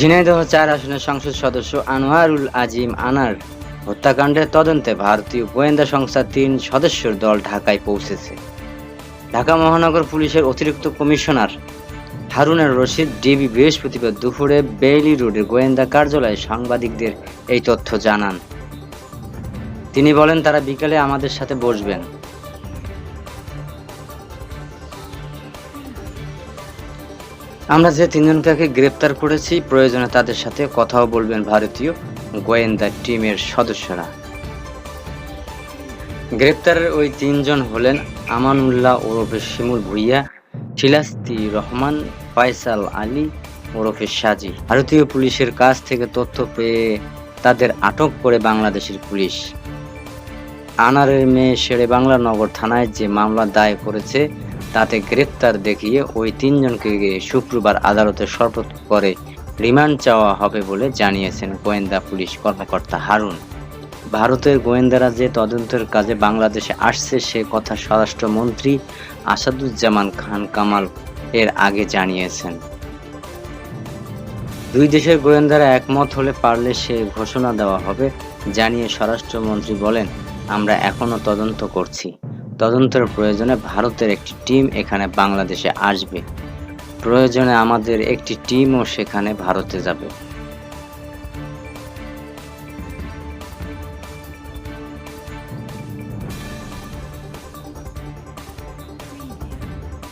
ঝিনাইদহ চার আসনের সংসদ সদস্য আনোয়ারুল আজিম আনার হত্যাকাণ্ডের তদন্তে ভারতীয় গোয়েন্দা সংস্থার তিন সদস্যের দল ঢাকায় পৌঁছেছে। ঢাকা মহানগর পুলিশের অতিরিক্ত কমিশনার হারুনার রশিদ ডিবি বৃহস্পতিবার দুপুরে বেইলি রোডের গোয়েন্দা কার্যালয়ে সাংবাদিকদের এই তথ্য জানান। তিনি বলেন, তারা বিকালে আমাদের সাথে বসবেন। আমরা যে তিনজনকে গ্রেপ্তার করেছি, প্রয়োজনে তাদের সাথে কথাও বলবেন ভারতীয় গোয়েন্দা টিমের সদস্যরা। গ্রেপ্তারের ওই তিনজন হলেন আমানুল্লাহ ওরফে শিমুল ভুইয়া, শিলাস্তি রহমান, ফয়সাল আলী, ওরফে সাজি। ভারতীয় পুলিশের কাছ থেকে তথ্য পেয়ে তাদের আটক করে বাংলাদেশের পুলিশ। আনারের মেয়ে শেরে বাংলা নগর থানায় যে মামলা দায় করেছে তাতে গ্রেপ্তার দেখিয়ে ওই তিনজনকে শুক্রবার আদালতে শপথ করে রিমান্ড চাওয়া হবে বলে জানিয়েছেন গোয়েন্দা পুলিশ কর্মকর্তা হারুন। ভারতের গোয়েন্দারা যে তদন্তের কাজে বাংলাদেশে আসছে সে কথা স্বরাষ্ট্রমন্ত্রী আসাদুজ্জামান খান কামাল এর আগে জানিয়েছেন। দুই দেশের গোয়েন্দারা একমত হলে পারলে সে ঘোষণা দেওয়া হবে, জানিয়ে স্বরাষ্ট্রমন্ত্রী বলেন, আমরা এখনও তদন্ত করছি। তদন্তের প্রয়োজনে ভারতের একটি টিম এখানে বাংলাদেশে আসবে। প্রয়োজনে আমাদের একটি টিমও সেখানে ভারতে যাবে।